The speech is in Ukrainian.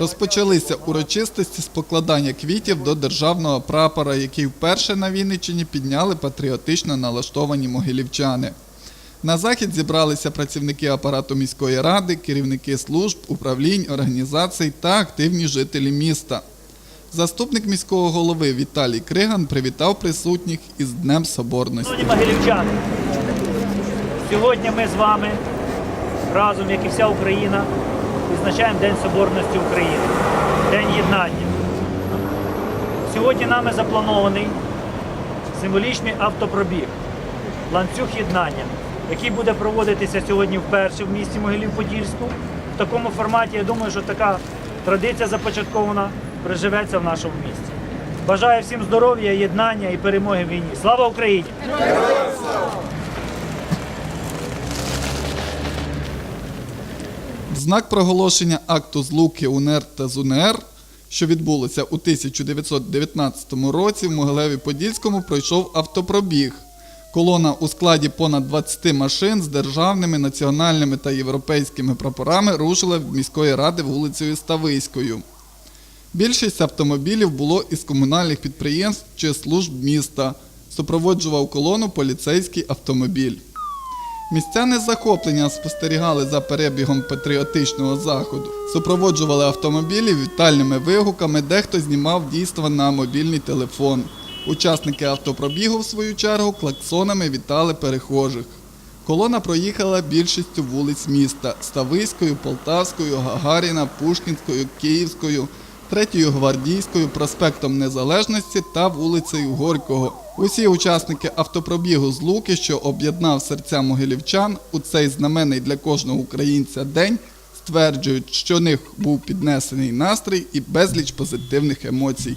Розпочалися урочистості з покладання квітів до державного прапора, який вперше на Вінниччині підняли патріотично налаштовані могилівчани. На захід зібралися працівники апарату міської ради, керівники служб, управлінь, організацій та активні жителі міста. Заступник міського голови Віталій Криган привітав присутніх із Днем Соборності. Могилівчани, сьогодні ми з вами разом, як і вся Україна, відзначаємо День Соборності України, День єднання. Сьогодні нами запланований символічний автопробіг, ланцюг єднання, який буде проводитися сьогодні вперше в місті Могилів-Подільську. В такому форматі, я думаю, що така традиція започаткована приживеться в нашому місті. Бажаю всім здоров'я, єднання і перемоги в війні. Слава Україні! В знак проголошення акту злуки УНР та ЗУНР, що відбулося у 1919 році, в Могилеві-Подільському пройшов автопробіг. Колона у складі понад 20 машин з державними, національними та європейськими прапорами рушила від міської ради вулицею Ставиською. Більшість автомобілів було із комунальних підприємств чи служб міста. Супроводжував колону поліцейський автомобіль. Містяни з захопленням спостерігали за перебігом патріотичного заходу, супроводжували автомобілі вітальними вигуками, дехто знімав дійство на мобільний телефон. Учасники автопробігу, в свою чергу, клаксонами вітали перехожих. Колона проїхала більшістю вулиць міста Ставиською, Полтавською, Гагаріна, Пушкінською, Київською, Третьою Гвардійською, проспектом Незалежності та вулицею Горького. Усі учасники автопробігу з Луки, що об'єднав серця могилівчан у цей знаменний для кожного українця день, стверджують, що них був піднесений настрій і безліч позитивних емоцій.